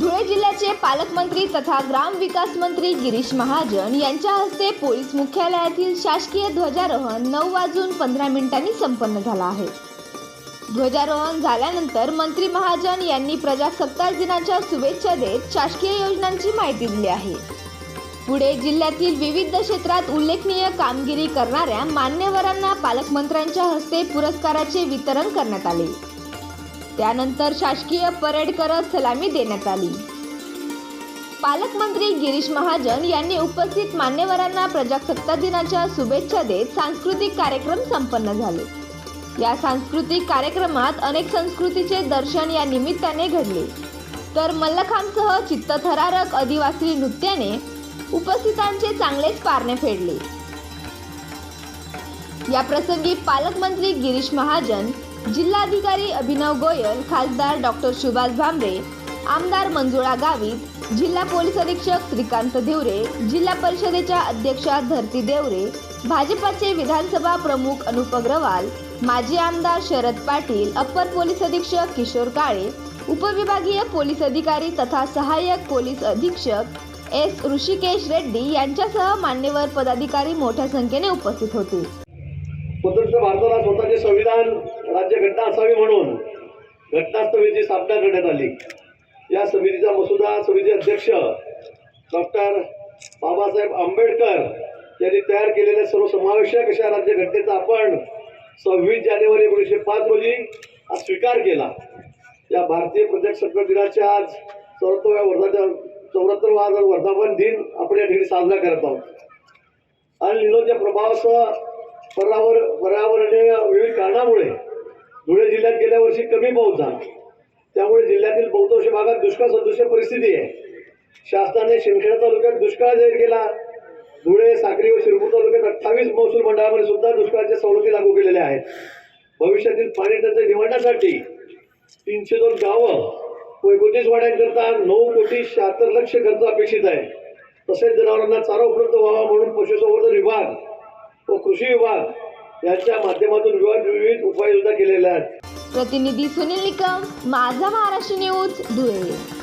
धुळे जिल्ह्याचे पालकमंत्री तथा ग्रामविकास मंत्री गिरीश महाजन यांच्या हस्ते पोलीस मुख्यालयातील शासकीय ध्वजारोहण नऊ वाजून पंधरा मिनिटांनी संपन्न झाला आहे. ध्वजारोहण झाल्यानंतर मंत्री महाजन यांनी प्रजासत्ताक दिनाच्या शुभेच्छा देत शासकीय योजनांची माहिती दिली आहे. पुढे जिल्ह्यातील विविध क्षेत्रात उल्लेखनीय कामगिरी करणाऱ्या मान्यवरांना पालकमंत्र्यांच्या हस्ते पुरस्काराचे वितरण करण्यात आले. त्यानंतर शासकीय परेड करत सलामी देण्यात आली. पालकमंत्री गिरीश महाजन यांनी उपस्थित मान्यवरांना प्रजासत्ताक दिनाच्या शुभेच्छा देत सांस्कृतिक कार्यक्रम संपन्न झाले. या सांस्कृतिक कार्यक्रमात अनेक संस्कृतीचे दर्शन या निमित्ताने घडले. तर मल्लखांबसह चित्तथरारक आदिवासी नृत्याने उपस्थितांचे चांगलेच पारणे फेडले. या प्रसंगी पालकमंत्री गिरीश महाजन जिल्हाधिकारी अभिनव गोयल खासदार डॉक्टर सुभाष भामरे आमदार मंजुळा गावित जिल्हा पोलीस अधीक्षक श्रीकांत धिवरे जिल्हा परिषदेच्या अध्यक्षा धरती देवरे भाजपाचे विधानसभा प्रमुख अनुप अग्रवाल माजी आमदार शरद पाटील अप्पर पोलीस अधीक्षक किशोर काळे उपविभागीय पोलीस अधिकारी तथा सहाय्यक पोलीस अधीक्षक एस ऋषिकेश रेड्डी यांच्यासह मान्यवर पदाधिकारी मोठ्या संख्येने उपस्थित होते. स्वतंत्र भारताला स्वतःचे संविधान राज्यघटना असावी म्हणून घटना समितीची स्थापना करण्यात आली. या समितीचा मसुदा समिती अध्यक्ष डॉक्टर बाबासाहेब आंबेडकर यांनी तयार केलेल्या सर्वसमावेशक अशा राज्यघटनेचा आपण सव्वीस जानेवारी एकोणीसशे पाच रोजी स्वीकार केला. या भारतीय प्रजासत्ताक दिनाच्या आज चौऱ्याहत्तव्या वर्धाच्या चौऱ्याहत्तरवा वर्धापन दिन आपण या ठिकाणी साजरा करत आहोत. आणि लिलोच्या प्रभावासह पर्यावर पर्यावरणीय विविध कारणामुळे धुळे जिल्ह्यात गेल्या वर्षी कमी पाऊस झाला. त्यामुळे जिल्ह्यातील बहुतांश भागात दुष्काळ सदृश परिस्थिती आहे. शासनाने शिंदखेडा तालुक्यात दुष्काळ जाहीर केला. धुळे साक्री व शिरपूर तालुक्यात अठ्ठावीस महसूल मंडळामध्ये सुद्धा दुष्काळाच्या सवलती लागू केलेल्या आहेत. भविष्यातील पाणी टंचाई निवडण्यासाठी तीनशे दोन गावं व एकोणतीस वाड्यांकरता नऊ कोटी शहात्तर लक्ष खर्च अपेक्षित आहे. तसेच जनावरांना चारा उपलब्ध व्हावा म्हणून पशुसंवर्धन विभाग व कृषी विभाग यांच्या माध्यमातून विविध विविध उपाययोजना केलेल्या आहेत. प्रतिनिधी सुनील निकम माझा महाराष्ट्र न्यूज धुळे.